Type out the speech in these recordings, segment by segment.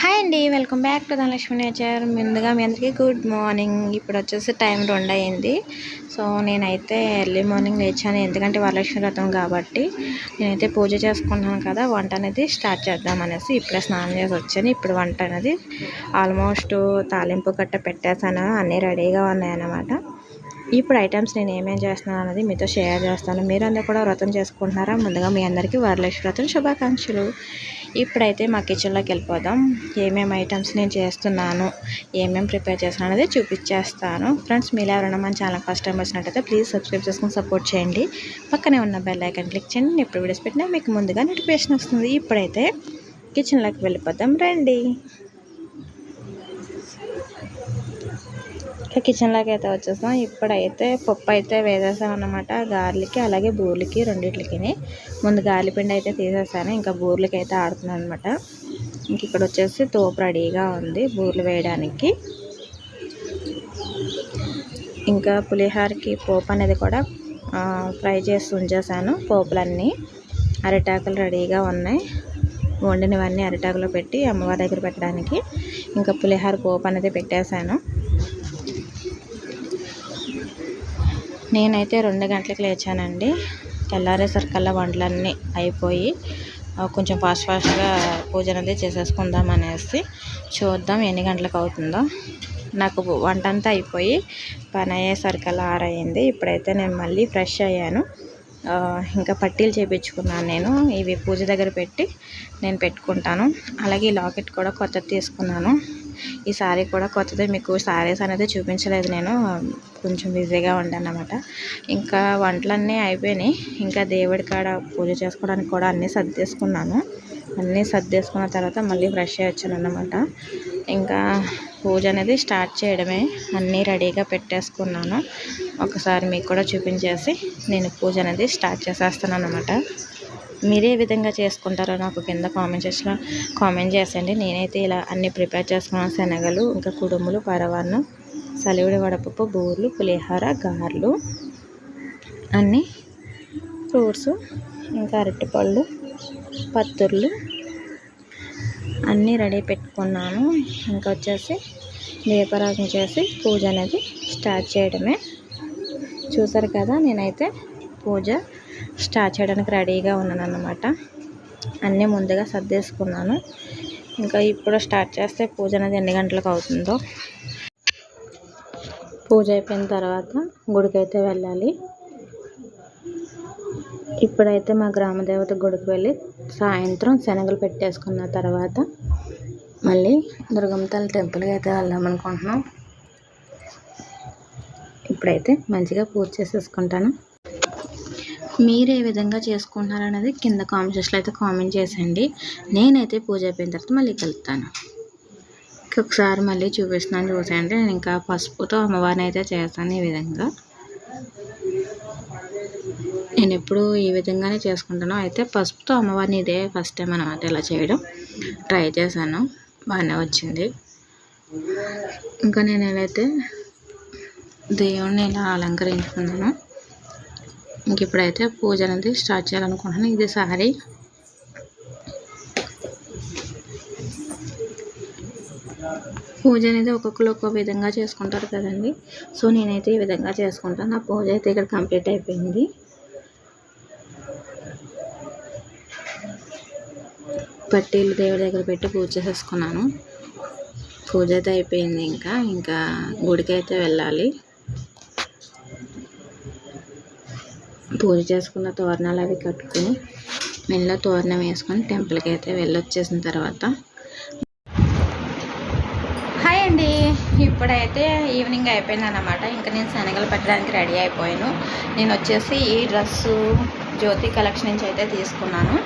Hi అండి welcome back to Dhanalakshmi Nature. ముందుగా మీ అందరికీ గుడ్ మార్నింగ్. ఇప్పుడు వచ్చేసి టైం రెండు అయింది సో నేనైతే ఎర్లీ మార్నింగ్ లేచాను. ఎందుకంటే వరలక్ష్మి వ్రతం కాబట్టి నేనైతే పూజ చేసుకుంటున్నాను కదా వంట అనేది స్టార్ట్ చేద్దాం అనేసి ఇప్పుడే స్నానం చేసి వచ్చాను. ఇప్పుడు వంట అనేది ఆల్మోస్ట్ తాలింపు గట్ట పెట్టేసాను అన్నీ రెడీగా ఉన్నాయన్నమాట. ఇప్పుడు ఐటమ్స్ నేను ఏమేమి చేస్తున్నాను అనేది మీతో షేర్ చేస్తాను. మీరు కూడా వ్రతం చేసుకుంటున్నారా? ముందుగా మీ అందరికీ వరలక్ష్మి వ్రతం శుభాకాంక్షలు. ఇప్పుడైతే మా కిచెన్లోకి వెళ్ళిపోదాం. ఏమేమి ఐటమ్స్ నేను చేస్తున్నాను ఏమేమి ప్రిపేర్ చేస్తున్నాను అనేది చూపించేస్తాను. ఫ్రెండ్స్ మీరు ఎవరైనా మన ఛానల్ ఫస్ట్ టైం వచ్చినట్టయితే ప్లీజ్ సబ్స్క్రైబ్ చేసుకొని సపోర్ట్ చేయండి. పక్కనే ఉన్న బెల్ ఐకాన్ క్లిక్ చేయండి. నేను ఎప్పుడు వీడియోస్ పెట్టినా మీకు ముందుగా నోటిఫికేషన్ వస్తుంది. ఇప్పుడైతే కిచెన్లోకి వెళ్ళిపోదాం. రండి. ఇంకా కిచెన్లోకి అయితే వచ్చేసాం ఇప్పుడైతే పప్పు అయితే వేసేసాం అనమాట గార్లికి అలాగే బూర్లకి రెండిట్లకి ముందు గాలిపిండి అయితే తీసేసాను. ఇంకా బూర్లకి అయితే ఆడుతున్నాను అనమాట ఇంక ఇక్కడ వచ్చేసి తోపు రెడీగా ఉంది బూర్లు వేయడానికి. ఇంకా పులిహోరకి పోపు అనేది కూడా ఫ్రై చేసి ఉంచేసాను. పోపులన్నీ అరిటాకులు రెడీగా ఉన్నాయి. వండినవన్నీ అరిటాకులో పెట్టి అమ్మవారి దగ్గర పెట్టడానికి ఇంకా పులిహార పోపు అనేది పెట్టేశాను. నేనైతే రెండు గంటలకు లేచానండి. తెల్లారేసరికల్లా వంటలన్నీ అయిపోయి కొంచెం ఫాస్ట్ ఫాస్ట్గా పూజ అనేది చేసేసుకుందాం అనేసి చూద్దాం ఎన్ని గంటలకు అవుతుందో. నాకు వంట అంతా అయిపోయి పని అయ్యేసరికల్లా ఆరయింది ఇప్పుడైతే నేను మళ్ళీ ఫ్రెష్ అయ్యాను. ఇంకా పట్టీలు చేయించుకున్నాను నేను. ఇవి పూజ దగ్గర పెట్టి నేను పెట్టుకుంటాను. అలాగే ఈ లాకెట్ కూడా కొత్తది తీసుకున్నాను. ఈ సారీ కూడా కొత్తది. మీకు సారీస్ అనేది చూపించలేదు నేను. కొంచెం బిజీగా ఉండాను అనమాట ఇంకా వంటలన్నీ అయిపోయినాయి. ఇంకా దేవుడి కాడ పూజ చేసుకోవడానికి కూడా అన్నీ సర్దేసుకున్నాను. అన్నీ సర్దేసుకున్న తర్వాత మళ్ళీ ఫ్రెష్ అయ్యి వచ్చాను ఇంకా పూజ అనేది స్టార్ట్ చేయడమే. అన్నీ రెడీగా పెట్టేసుకున్నాను. ఒకసారి మీకు కూడా చూపించేసి నేను పూజ అనేది స్టార్ట్ చేసేస్తాను అనమాట మీరు ఏ విధంగా చేసుకుంటారో నాకు కింద కామెంట్ చేసిన కామెంట్ చేసేయండి. నేనైతే ఇలా అన్ని ప్రిపేర్ చేసుకున్నాను. శనగలు ఇంకా కుడుములు పరవాన్నం సలివిడి వడపప్పు బూర్లు పులిహోర గారెలు అన్నీ ఫ్రూట్స్ ఇంకా అరటిపళ్ళు పత్తుర్లు అన్నీ రెడీ పెట్టుకున్నాను. ఇంకా వచ్చేసి దీపారాధన చేసి పూజ అనేది స్టార్ట్ చేయడమే. చూసారు కదా నేనైతే పూజ స్టార్ట్ చేయడానికి రెడీగా ఉన్నాను అన్నమాట అన్నీ ముందుగా సర్దేసుకున్నాను. ఇంకా ఇప్పుడు స్టార్ట్ చేస్తే పూజ అనేది ఎన్ని గంటలకు అవుతుందో. పూజ అయిపోయిన తర్వాత గుడికైతే వెళ్ళాలి. ఇప్పుడైతే మా గ్రామ దేవత గుడికి వెళ్ళి సాయంత్రం శనగలు పెట్టేసుకున్న తర్వాత మళ్ళీ దుర్గమ్మ టెంపుల్కి అయితే వెళ్దాం అనుకుంటున్నాం. ఇప్పుడైతే మంచిగా పూజ చేసేసుకుంటాను. మీరు ఏ విధంగా చేసుకుంటున్నారు అనేది కింద కామెంట్ సెక్షన్లో అయితే కామెంట్ చేసండి నేనైతే పూజ అయిపోయిన తర్వాత మళ్ళీ కలుస్తాను ఒకసారి మళ్ళీ చూపిస్తున్నాను చూసేయండి. నేను ఇంకా పసుపుతో అమ్మవారిని అయితే చేస్తాను ఈ విధంగా. నేను ఎప్పుడు ఈ విధంగానే చేసుకుంటాను. అయితే పసుపుతో అమ్మవారిని ఇదే ఫస్ట్ టైం అనమాట ఇలా చేయడం. ట్రై చేశాను. బాగానే వచ్చింది. ఇంకా నేను ఎలా అయితే దేవుణ్ణి ఇలా అలంకరించుకున్నాను ఇంక ఇప్పుడైతే పూజ అనేది స్టార్ట్ చేయాలనుకుంటున్నాను. ఇది సారీ. పూజ అనేది ఒక్కొక్కరు ఒక్కో విధంగా చేసుకుంటారు కదండి. సో నేనైతే ఈ విధంగా చేసుకుంటాను. నా పూజ అయితే ఇక్కడ కంప్లీట్ అయిపోయింది. పట్టీలు దేవుడి దగ్గర పెట్టి పూజ చేసేసుకున్నాను. పూజ అయితే అయిపోయింది ఇంకా. ఇంకా గుడికి అయితే వెళ్ళాలి. పూజ చేసుకున్న తోరణాలు అవి కట్టుకుని మెల్ల తోరణం వేసుకొని టెంపుల్కి అయితే వెళ్ళొచ్చేసిన తర్వాత. హాయ్ అండి. ఇప్పుడైతే ఈవినింగ్ అయిపోయింది అనమాట ఇంకా నేను శనగలు పెట్టడానికి రెడీ అయిపోయాను. నేను వచ్చేసి ఈ డ్రెస్సు జ్యోతి కలెక్షన్ నుంచి అయితే తీసుకున్నాను.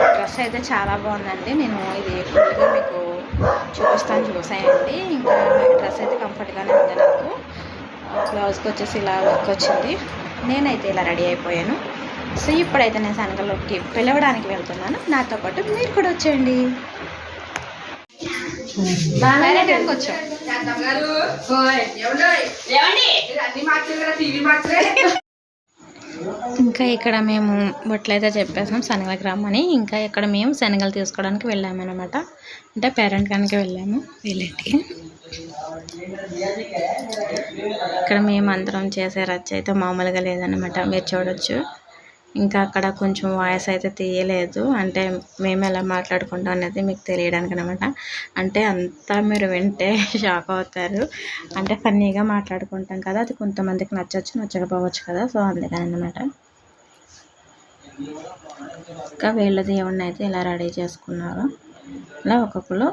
డ్రెస్ అయితే చాలా బాగుందండి. నేను ఇది ఫుల్గా మీకు చూపిస్తాను చూసాయండి. ఇంకా డ్రెస్ అయితే కంఫర్ట్గానే ఉంది నాకు. బ్లౌజ్కి వచ్చేసి ఇలా వర్క్ వచ్చింది. నేనైతే ఇలా రెడీ అయిపోయాను. సో ఇప్పుడైతే నేను శనగలోకి పిలవడానికి వెళ్తున్నాను. నాతో పాటు మీరు కూడా వచ్చేయండి. బాగా వచ్చాం. ఇంకా ఇక్కడ మేము బొట్లయితే చెప్పేసాం శనగలకి రమ్మని ఇంకా ఇక్కడ మేము శనగలు తీసుకోవడానికి వెళ్ళామన్నమాట. అంటే పేరెంట్ కనుక వెళ్ళాము వీళ్ళింటికి ఇక్కడ మేము అందరం చేసే రచ్చ అయితే మామూలుగా లేదన్నమాట. మీరు చూడొచ్చు. ఇంకా అక్కడ కొంచెం వాయిస్ అయితే తీయలేదు. అంటే మేము ఎలా మాట్లాడుకుంటాం అనేది మీకు తెలియడానికి అనమాట అంటే అంతా మీరు వింటే షాక్ అవుతారు. అంటే ఫన్నీగా మాట్లాడుకుంటాం కదా అది కొంతమందికి నచ్చచ్చు నచ్చకపోవచ్చు కదా సో అందుకని అనమాట ఇంకా వీళ్ళ దేవుడిని అయితే ఇలా రెడీ చేసుకున్నారు ఇలా ఒక్కొక్కరు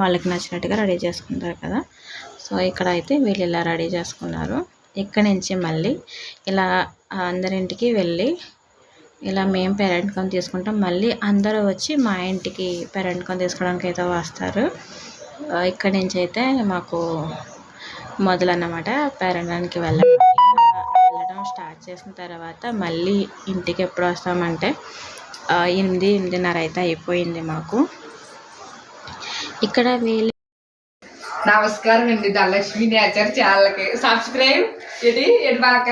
వాళ్ళకి నచ్చినట్టుగా రెడీ చేసుకుంటారు కదా. సో ఇక్కడ అయితే వీళ్ళు ఇలా రెడీ చేసుకున్నారు. ఇక్కడ నుంచి మళ్ళీ ఇలా అందరింటికి వెళ్ళి ఇలా మేము పేరెంట్ తీసుకుంటాం. మళ్ళీ అందరూ వచ్చి మా ఇంటికి పేరెంట్ తీసుకోవడానికి అయితే వస్తారు. ఇక్కడి నుంచి అయితే మాకు మొదలన్నమాట పేరెంటానికి వెళ్ళడం. వెళ్ళడం స్టార్ట్ చేసిన తర్వాత మళ్ళీ ఇంటికి ఎప్పుడు వస్తామంటే ఎనిమిది ఎనిమిదిన్నర అయితే అయిపోయింది మాకు. ఇక్కడ వీళ్ళు నమస్కారం అండి. ధనలక్ష్మి నేచర్ ఛానల్కి. సబ్స్క్రైబ్ ఇది ఎడబాక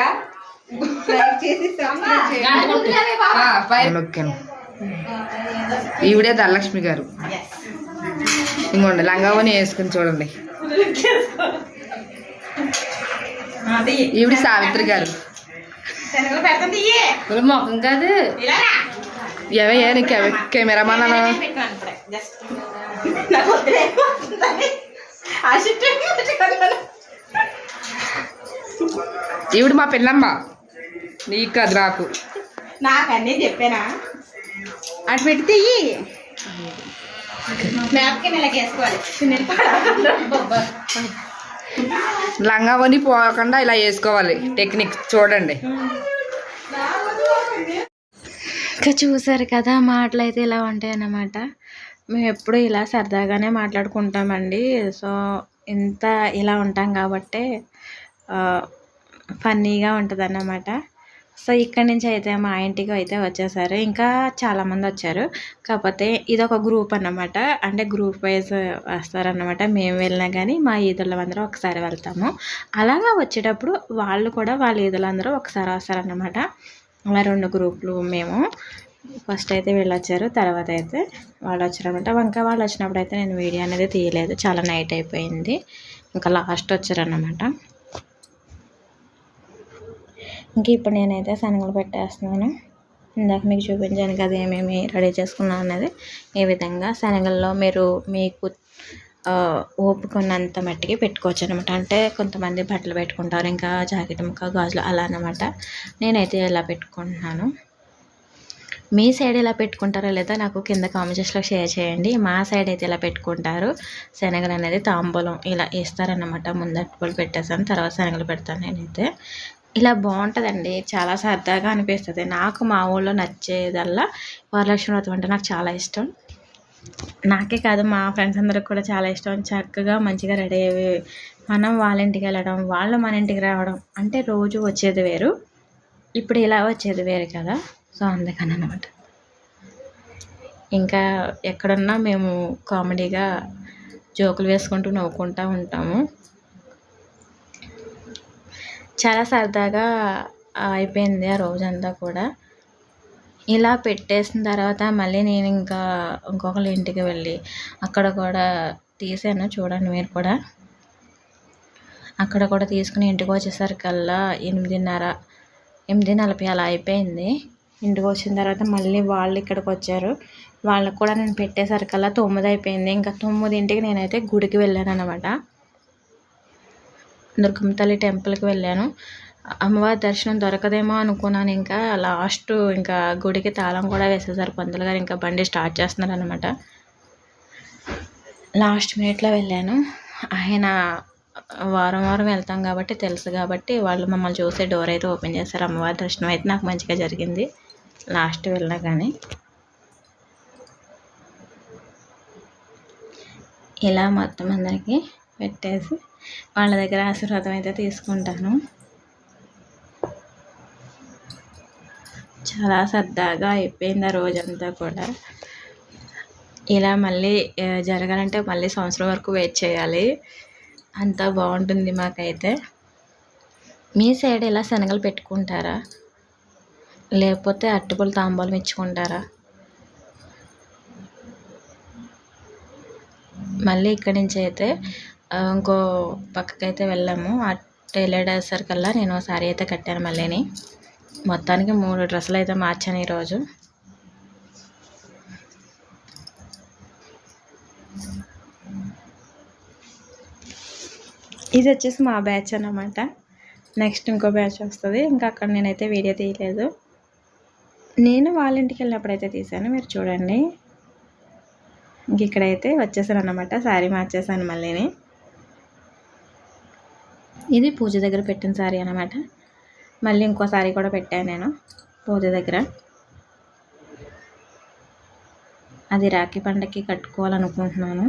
ఈవిడే ధనలక్ష్మి గారు. ఇంకోండి లంగావని వేసుకుని చూడండి. ఈవిడ సావిత్రి గారు. మొఖం కాదు. ఎవే నీకు కెమెరామాన్ అలా ఈవిడ మా పిల్లమ్మ నీకు కాదు నాకు. నాకన్నీ చెప్పానా? అటు పెడితే నాప్కిన్ ఇలా వేసుకోవాలి. లంగావని పోకుండా ఇలా వేసుకోవాలి. టెక్నిక్ చూడండి. ఇంకా చూసారు కదా మాటలు అయితే ఇలా ఉంటాయి అన్నమాట. మేము ఎప్పుడు ఇలా సరదాగానే మాట్లాడుకుంటామండి. సో ఇంత ఇలా ఉంటాం కాబట్టి ఫన్నీగా ఉంటుంది అన్నమాట సో ఇక్కడి నుంచి అయితే మా ఇంటికి అయితే వచ్చేసారు. ఇంకా చాలామంది వచ్చారు. కాకపోతే ఇది ఒక గ్రూప్ అన్నమాట. అంటే గ్రూప్ వైజ్ వస్తారన్నమాట. మేము వెళ్ళినా కానీ మా ఈదులందరూ ఒకసారి వెళ్తాము. అలాగా వచ్చేటప్పుడు వాళ్ళు కూడా వాళ్ళ ఈదులందరూ ఒకసారి వస్తారన్నమాట. అలా రెండు గ్రూపులు మేము ఫస్ట్ అయితే వీళ్ళు వచ్చారు తర్వాత అయితే వాళ్ళు వచ్చారనమాట ఇంకా వాళ్ళు వచ్చినప్పుడు అయితే నేను వీడియో అనేది తీయలేదు. చాలా నైట్ అయిపోయింది. ఇంకా లాస్ట్ వచ్చారన్నమాట. ఇంక ఇప్పుడు నేనైతే శనగలు పెట్టేస్తున్నాను. ఇందాక మీకు చూపించాను కదా ఏమేమి రెడీ చేసుకున్నాను అనేది ఈ విధంగా శనగల్లో మీరు మీకు ఓపుకున్నంత మట్టికి పెట్టుకోవచ్చు అనమాట అంటే కొంతమంది బట్టలు పెట్టుకుంటారు ఇంకా జాకెట్ ముక్క గాజులు అలా అనమాట నేనైతే ఇలా పెట్టుకుంటున్నాను. మీ సైడ్ ఎలా పెట్టుకుంటారో లేదా నాకు కింద కామెంట్స్లో షేర్ చేయండి. మా సైడ్ అయితే ఇలా పెట్టుకుంటారు. శనగలు అనేది తాంబూలం ఇలా వేస్తారన్నమాట. ముందట్టుబడి పెట్టేసాను తర్వాత శనగలు పెడతాను నేనైతే. ఇలా బాగుంటుందండి. చాలా సరదాగా అనిపిస్తుంది. నాకు మా ఊళ్ళో నచ్చేదల్లా వరలక్ష్మి వ్రతం అంటే నాకు చాలా ఇష్టం. నాకే కాదు మా ఫ్రెండ్స్ అందరికి కూడా చాలా ఇష్టం. చక్కగా మంచిగా రెడీ అయ్యి మనం వాళ్ళ ఇంటికి వెళ్ళడం వాళ్ళు మన ఇంటికి రావడం అంటే రోజు వచ్చేది వేరు. ఇప్పుడు ఇలా వచ్చేది వేరు కదా. సో అందుకని అనమాట ఇంకా ఎక్కడున్నా మేము కామెడీగా జోకులు వేసుకుంటూ నవ్వుకుంటూ ఉంటాము. చాలా సరదాగా అయిపోయింది ఆ రోజంతా కూడా. ఇలా పెట్టేసిన తర్వాత మళ్ళీ నేను ఇంకా ఇంకొకరి ఇంటికి వెళ్ళి అక్కడ కూడా తీసాను చూడండి మీరు కూడా. అక్కడ కూడా తీసుకుని ఇంటికి వచ్చేసరికల్లా ఎనిమిదిన్నర ఎనిమిది నలభై అలా అయిపోయింది. ఇంటికి వచ్చిన తర్వాత మళ్ళీ వాళ్ళు ఇక్కడికి వచ్చారు. వాళ్ళకు కూడా నేను పెట్టేసరికల్లా తొమ్మిది అయిపోయింది. ఇంకా తొమ్మిదింటికి నేనైతే గుడికి వెళ్ళాను అనమాట దుర్గమ్మతల్లి టెంపుల్కి వెళ్ళాను. అమ్మవారి దర్శనం దొరకదేమో అనుకున్నాను ఇంకా. లాస్ట్ ఇంకా గుడికి తాళం కూడా వేసేసారు పంతులు గారు. ఇంకా బండి స్టార్ట్ చేస్తున్నారు అనమాట లాస్ట్ మినిట్లో వెళ్ళాను. ఆయన వారం వారం వెళ్తాం కాబట్టి తెలుసు కాబట్టి వాళ్ళు మమ్మల్ని చూసే డోర్ అయితే ఓపెన్ చేశారు. అమ్మవారి దర్శనం అయితే నాకు మంచిగా జరిగింది. లాస్ట్ వెళ్ళినా కానీ. ఇలా మొత్తం అందరికీ పెట్టేసి వాళ్ళ దగ్గర ఆశీర్వాదం అయితే తీసుకుంటాను. చాలా సరదాగా అయిపోయింది ఆ రోజంతా కూడా. ఇలా మళ్ళీ జరగాలంటే మళ్ళీ సంవత్సరం వరకు వెయిట్ చేయాలి. అంతా బాగుంటుంది మాకైతే. మీ సైడ్ ఇలా శనగలు పెట్టుకుంటారా? లేకపోతే అరటిపళ్ళు తాంబూలం ఇచ్చుకుంటారా? మళ్ళీ ఇక్కడి నుంచి అయితే ఇంకో పక్కకైతే వెళ్ళాము. అటు వెళ్ళేసరికల్లా నేను సారీ అయితే కట్టాను మళ్ళీని. మొత్తానికి మూడు డ్రెస్సులు అయితే మార్చాను ఈరోజు. ఇది వచ్చేసి మా బ్యాచ్ అన్నమాట. నెక్స్ట్ ఇంకో బ్యాచ్ వస్తుంది. ఇంకా అక్కడ నేనైతే వీడియో తీయలేదు. నేను వాళ్ళ ఇంటికి వెళ్ళినప్పుడైతే తీసాను మీరు చూడండి. ఇంక ఇక్కడైతే వచ్చేసాను అనమాట శారీ మార్చేసాను మళ్ళీని. ఇది పూజ దగ్గర పెట్టిన శారీ అనమాట మళ్ళీ ఇంకో శారీ కూడా పెట్టాను నేను పూజ దగ్గర. అది రాఖీ పండగకి కట్టుకోవాలనుకుంటున్నాను.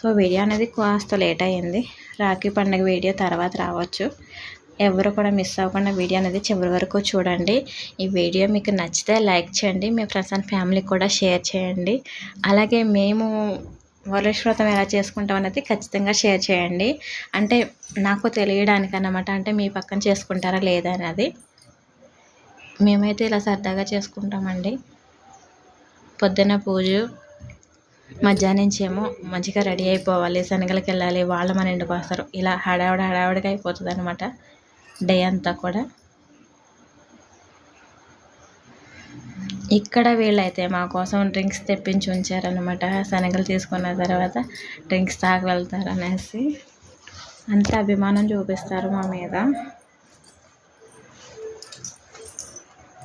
సో వీడియో అనేది కాస్త లేట్ అయ్యింది. రాఖీ పండగ వీడియో తర్వాత రావచ్చు. ఎవరు కూడా మిస్ అవ్వకుండా వీడియో అనేది చివరి వరకు చూడండి. ఈ వీడియో మీకు నచ్చితే లైక్ చేయండి. మీ ఫ్రెండ్స్ అండ్ ఫ్యామిలీకి కూడా షేర్ చేయండి. అలాగే మేము వరలక్ష్మి వ్రతం ఎలా చేసుకుంటాం అనేది ఖచ్చితంగా షేర్ చేయండి. అంటే నాకు తెలియడానికి అన్నమాట అంటే మీ పక్కన చేసుకుంటారా లేదా అనేది. మేమైతే ఇలా సరదాగా చేసుకుంటామండి. పొద్దున్న పూజ మధ్యాహ్నం నుంచి ఏమో మంచిగా రెడీ అయిపోవాలి శనగలకి వెళ్ళాలి వాళ్ళు మన ఇంటికి వస్తారు. ఇలా హడావిడ హడావిడిగా అయిపోతుంది అనమాట డే అంతా కూడా. ఇక్కడ వీళ్ళైతే మా కోసం డ్రింక్స్ తెప్పించి ఉంచారనమాట శనగలు తీసుకున్న తర్వాత డ్రింక్స్ తాగి వెళ్తారు అనేసి అంత అభిమానం చూపిస్తారు మా మీద.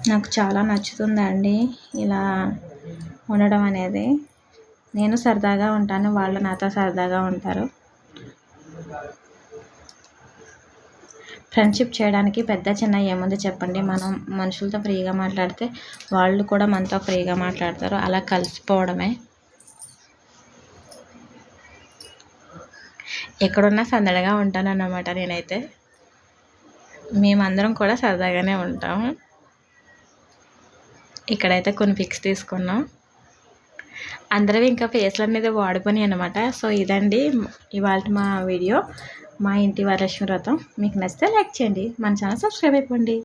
నాకు చాలా నచ్చుతుందండి ఇలా ఉండడం అనేది. నేను సరదాగా ఉంటాను వాళ్ళు నాతో సరదాగా ఉంటారు. ఫ్రెండ్షిప్ చేయడానికి పెద్ద చిన్న ఏముంది చెప్పండి. మనం మనుషులతో ఫ్రీగా మాట్లాడితే వాళ్ళు కూడా మనతో ఫ్రీగా మాట్లాడతారు. అలా కలిసిపోవడమే. ఎక్కడున్నా సందడిగా ఉంటాను అన్నమాట నేనైతే. మేమందరం కూడా సరదాగానే ఉంటాం. ఇక్కడైతే కొన్ని పిక్స్ తీసుకున్నాం. అందరూ ఇంకా ఫేస్ల మీద వాడుకొని అనమాట సో ఇదండి ఇవాళ మా వీడియో. మా ఇంటి వరలక్ష్మి వ్రతం. మీకు నచ్చితే లైక్ చేయండి. మన ఛానల్ సబ్స్క్రైబ్ అయిపోండి.